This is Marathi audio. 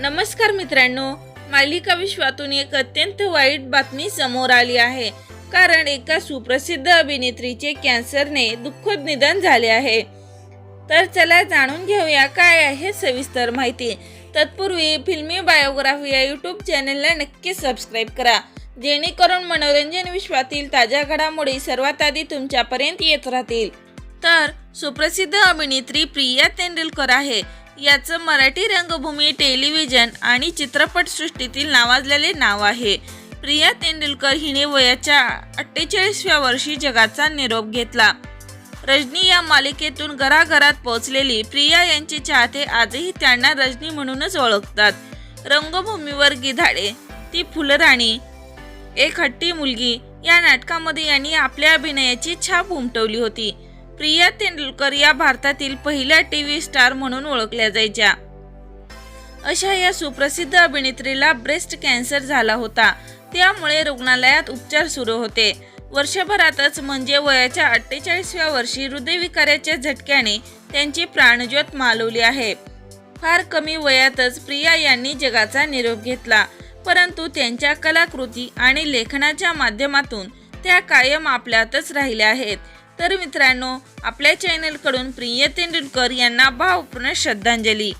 नमस्कार मित्रांनो मालिका विश्वातून एक अत्यंत वाईट बातमी समोर आली आहे. कारण एका सुप्रसिद्ध अभिनेत्रीचे कॅन्सरने दुःखद निधन झाले आहे. तर चला जाणून घेऊया काय आहे सविस्तर माहिती. तत्पूर्वी फिल्मी बायोग्राफी या यूट्यूब चॅनलला नक्की सबस्क्राईब करा. जेणेकरून मनोरंजन विश्वातील ताज्या घडामोडी सर्वात आधी तुमच्यापर्यंत येत राहतील. तर सुप्रसिद्ध अभिनेत्री प्रिया तेंडुलकर आहे. याचं मराठी रंगभूमी टेलिव्हिजन आणि चित्रपटसृष्टीतील नावाजलेले नाव आहे. प्रिया तेंडुलकर हिने वयाच्या अठ्ठेचाळीसव्या वर्षी जगाचा निरोप घेतला. रजनी या मालिकेतून घराघरात पोहोचलेली प्रिया यांचे चाहते आजही त्यांना रजनी म्हणूनच ओळखतात. रंगभूमीवर गिधाडे ती फुलराणी एक हट्टी मुलगी या नाटकामध्ये यांनी आपल्या अभिनयाची छाप उमटवली होती. प्रिया तेंडुलकर या भारतातील पहिल्या टी व्ही स्टार म्हणून ओळखल्या जायच्या. अशा या सुप्रसिद्ध अभिनेत्रीला ब्रेस्ट कॅन्सर झाला होता. त्यामुळे रुग्णालयात उपचार सुरू होते. वर्षभरातच म्हणजे वयाच्या अठ्ठेचाळीसव्या वर्षी हृदयविकाराच्या झटक्याने त्यांची प्राणज्योत मालवली आहे. फार कमी वयातच प्रिया यांनी जगाचा निरोप घेतला. परंतु त्यांच्या कलाकृती आणि लेखनाच्या माध्यमातून त्या कायम आपल्यातच राहिल्या आहेत. तर मित्रांनो आपल्या चॅनलकडून प्रिय तेंडुलकर यांना भावपूर्ण श्रद्धांजली.